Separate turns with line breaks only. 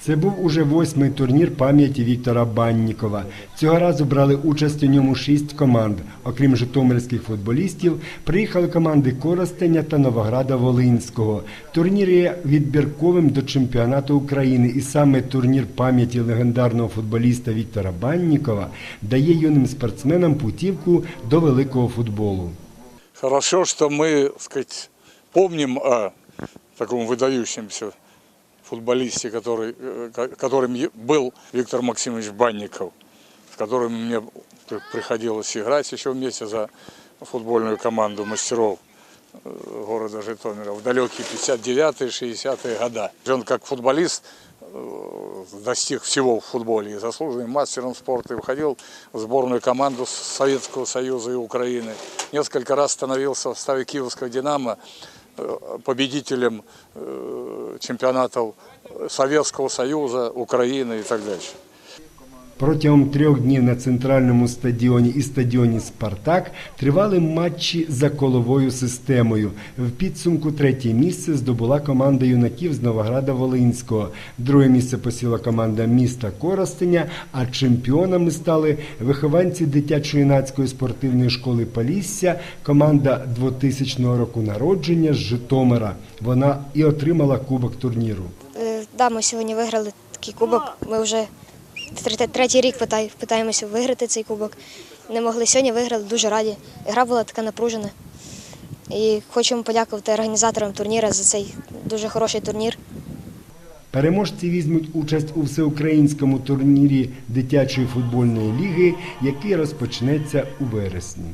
Це був уже восьмий турнір пам'яті Віктора Баннікова. Цього разу брали участь у ньому шість команд. Окрім житомирських футболістів, приїхали команди Коростеня та Новограда Волинського. Турнір є відбірковим до чемпіонату України, і саме турнір пам'яті легендарного футболіста Віктора Баннікова дає юним спортсменам путівку до великого футболу.
Хорошо, мы, так сказать, помним о таком выдающемся футболисте, который, э, ко- которым был Виктор Максимович Банников, с которым мне при- приходилось играть еще вместе за футбольную команду мастеров э, города Житомира в далекие 59-60-е года. Он как футболист э, достиг всего в футболе и заслуженным мастером спорта и входил в сборную команду Советского Союза и Украины. Несколько раз становился в составе Киевского «Динамо» победителем чемпионатов Советского Союза, Украины и так дальше.
Протягом трьох днів на центральному стадіоні і стадіоні Спартак тривали матчі за коловою системою. В підсумку третє місце здобула команда юнаків з Новограда Волинського. Друге місце посіла команда міста Коростеня, а чемпіонами стали вихованці дитячо-юнацької спортивної школи Полісся, команда 2000 року народження з Житомира. Вона і отримала кубок турніру.
Е, Да, ми сьогодні виграли такий кубок. Ми вже Третій рік питаємося виграти цей кубок. Не могли сьогодні виграли, дуже раді. Гра була така напружена. І хочемо подякувати організаторам турніру за цей дуже хороший турнір.
Переможці візьмуть участь у всеукраїнському турнірі дитячої футбольної ліги, який розпочнеться у вересні.